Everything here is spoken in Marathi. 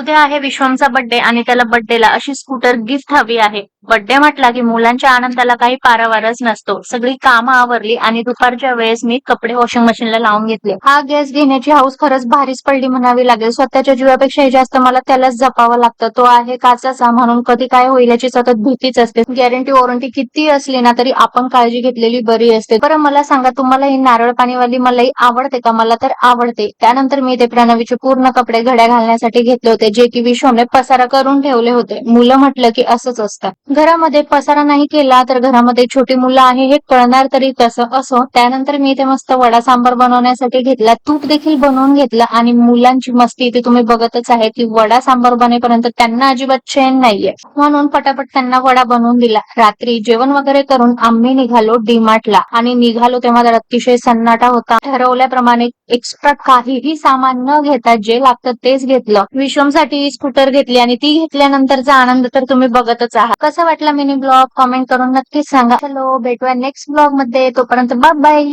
उद्या आहे विश्वमचा बर्थडे आणि त्याला बर्थडेला अशी स्कूटर गिफ्ट हवी आहे. बर्थडे म्हटला की मुलांच्या आनंदाला काही पारावारच नसतो. सगळी कामं आवरली आणि दुपारच्या वेळेस मी कपडे वॉशिंग मशीनला लावून घेतले. हा गॅस घेण्याची हाऊस खरंच भारीच पडली म्हणावी लागेल. स्वतःच्या जीवापेक्षाही जास्त मला त्यालाच जपावं लागतं. तो आहे काचाचा म्हणून कधी काय होईल याची सतत भीतीच असते. गॅरंटी वॉरंटी किती असली ना तरी आपण काळजी घेतलेली बरी असते. बरं मला सांगा तुम्हाला ही नारळ पाणीवाली मलाई आवडते का? मला तर आवडते. त्यानंतर मी ते प्रणवीचे पूर्ण कपडे घड्या घालण्यासाठी घेतले होते. जे की विश्वने पसारा करून ठेवले होते. मुलं म्हटलं की असंच असतं. घरामध्ये पसारा नाही केला तर घरामध्ये छोटी मुलं आहे हे कळणार तरी कसं असो. त्यानंतर मी इथे मस्त वडा सांबार बनवण्यासाठी घेतला तूप देखील बनवून घेतलं आणि मुलांची मस्ती इथे तुम्ही बघतच आहे की वडा सांबार बनेपर्यंत त्यांना अजिबात चैन नाहीये. म्हणून पटापट त्यांना वडा बनवून दिला. रात्री जेवण वगैरे करून आम्ही निघालो डीमार्टला आणि निघालो तेव्हा तर अतिशय सन्नाटा होता. ठरवल्याप्रमाणे एक्स्ट्रा काहीही सामान न घेता जे लागतं तेच घेतलं. साठी स्कूटर घेतली आणि ती घेतल्यानंतरचा आनंद तर तुम्ही बघतच आहात. कसा वाटला मिनी ब्लॉग कमेंट करून नक्कीच सांगा. हॅलो भेटूया नेक्स्ट ब्लॉगमध्ये. तोपर्यंत बाय बाय